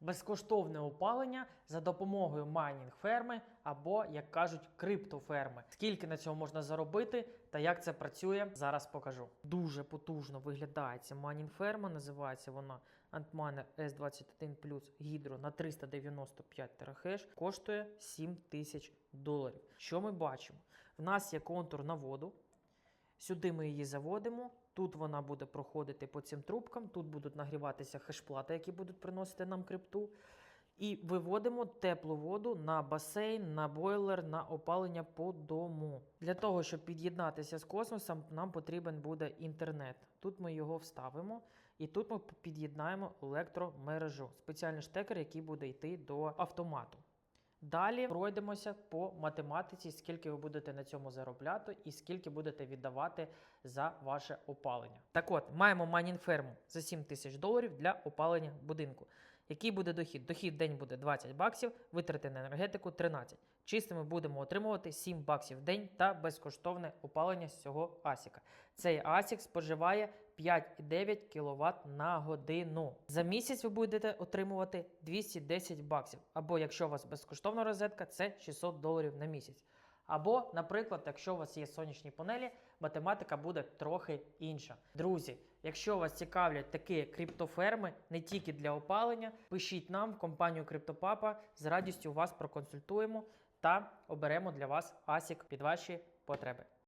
безкоштовне опалення за допомогою майнінг ферми або, як кажуть, криптоферми. Скільки на цьому можна заробити та як це працює, зараз покажу. Дуже потужно виглядає ця майнінг ферма. Називається вона Antminer S21 Plus Hydro на 395 терахеш. Коштує 7 тисяч доларів. Що ми бачимо? В нас є контур на воду. Сюди ми її заводимо. Тут вона буде проходити по цим трубкам. Тут будуть нагріватися хешплати, які будуть приносити нам крипту. І виводимо теплу воду на басейн, на бойлер, на опалення по дому. Для того, щоб під'єднатися з космосом, нам потрібен буде інтернет. Тут ми його вставимо, і тут ми під'єднаємо електромережу. Спеціальний штекер, який буде йти до автомату. Далі пройдемося по математиці, скільки ви будете на цьому заробляти і скільки будете віддавати за ваше опалення. Так от, маємо майнінг ферму за 7 тисяч доларів для опалення будинку. Який буде дохід? Дохід в день буде 20 баксів, витрати на енергетику 13. Чисто ми будемо отримувати 7 баксів в день та безкоштовне опалення з цього асіка. Цей асік споживає 5,9 кВт на годину. За місяць ви будете отримувати 210 баксів. Або якщо у вас безкоштовна розетка, це 600 доларів на місяць. Або, наприклад, якщо у вас є сонячні панелі, математика буде трохи інша. Друзі, якщо вас цікавлять такі криптоферми, не тільки для опалення, пишіть нам в компанію Криптопапа. З радістю вас проконсультуємо та оберемо для вас асік під ваші потреби.